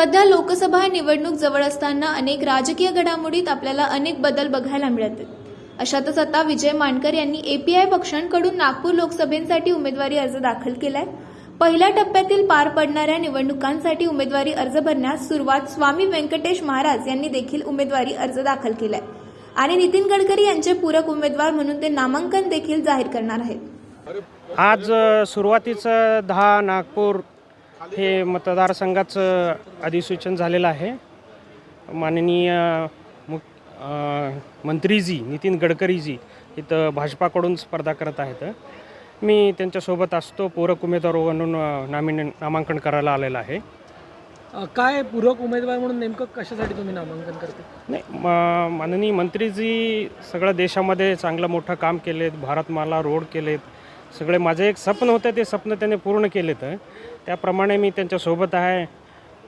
सध्या लोकसभा निवडणूक जवळ असताना अनेक राजकीय घडामोडीत आपल्याला अनेक बदल बघायला मिळत आहेत. अशातच आता विजय मानकर यांनी एपीआय पक्षांकडून नागपूर लोकसभेसाठी उमेदवारी अर्ज दाखल केलाय. पहिल्या टप्प्यातील पार पडणाऱ्या निवडणुकांसाठी उमेदवारी अर्ज भरण्यास सुरुवात स्वामी व्यंकटेश महाराज यांनी देखील उमेदवारी अर्ज दाखल केलाय. आणि नितीन गडकरी यांचे पूरक उमेदवार म्हणून ते नामांकन देखील जाहीर करणार आहेत. आज सुरुवातीचं दहा नागपूर हे मतदारसंघाचं अधिसूचन झालेलं आहे. माननीय मुख मंत्रीजी नितीन गडकरीजी इथं भाजपाकडून स्पर्धा करत आहेत. मी त्यांच्यासोबत असतो पूरक उमेदवार म्हणून नामिने नामांकन करायला आलेलं आहे. काय पूरक उमेदवार म्हणून नेमकं कशासाठी तुम्ही नामांकन करते? नाही म माननीय मंत्रीजी सगळं देशामध्ये चांगलं मोठं काम केलेत भारतमाला रोड केलेत सगळे माझे एक स्वप्न होतं ते स्वप्न त्याने पूर्ण केलेत त्याप्रमाणे मी त्यांच्यासोबत आहे.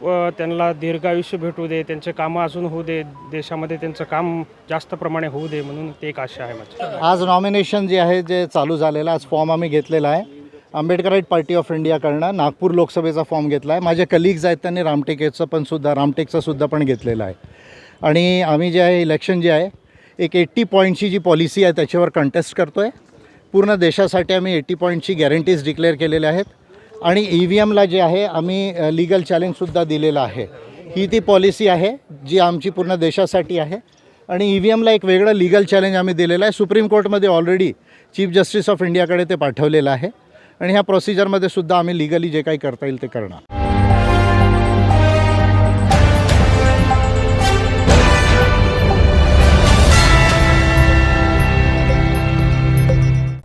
व त्यांना दीर्घायुष्य भेटू दे त्यांचे कामं अजून होऊ दे देशामध्ये त्यांचं काम जास्त प्रमाणे होऊ दे म्हणून ते एक आशा आहे माझी. आज नॉमिनेशन जे आहे जे चालू झालेलं आज फॉर्म आम्ही घेतलेला आहे. आंबेडकराईट पार्टी ऑफ इंडियाकडनं नागपूर लोकसभेचा फॉर्म घेतला आहे. माझे कलिग्ज आहेत त्यांनी रामटेकेचं पण सुद्धा रामटेकचं सुद्धा पण घेतलेलं आहे. आणि आम्ही जे आहे इलेक्शन जे आहे एक एट्टी पॉईंटची जी पॉलिसी आहे त्याच्यावर कंटेस्ट करतो आहे पूर्ण देशासाठी आम्ही एटी पॉईंटची गॅरंटीज डिक्लेअर केलेल्या आहेत. आणि ई व्ही एमला जे आहे आम्ही लिगल चॅलेंजसुद्धा दिलेलं आहे. ही ती पॉलिसी आहे जी आमची पूर्ण देशासाठी आहे. आणि ई व्ही एमला एक वेगळं लिगल चॅलेंज आम्ही दिलेलं आहे. सुप्रीम कोर्टमध्ये ऑलरेडी चीफ जस्टिस ऑफ इंडियाकडे ते पाठवलेलं आहे. आणि ह्या प्रोसिजरमध्ये सुद्धा आम्ही लिगली जे काही करता येईल ते करणार.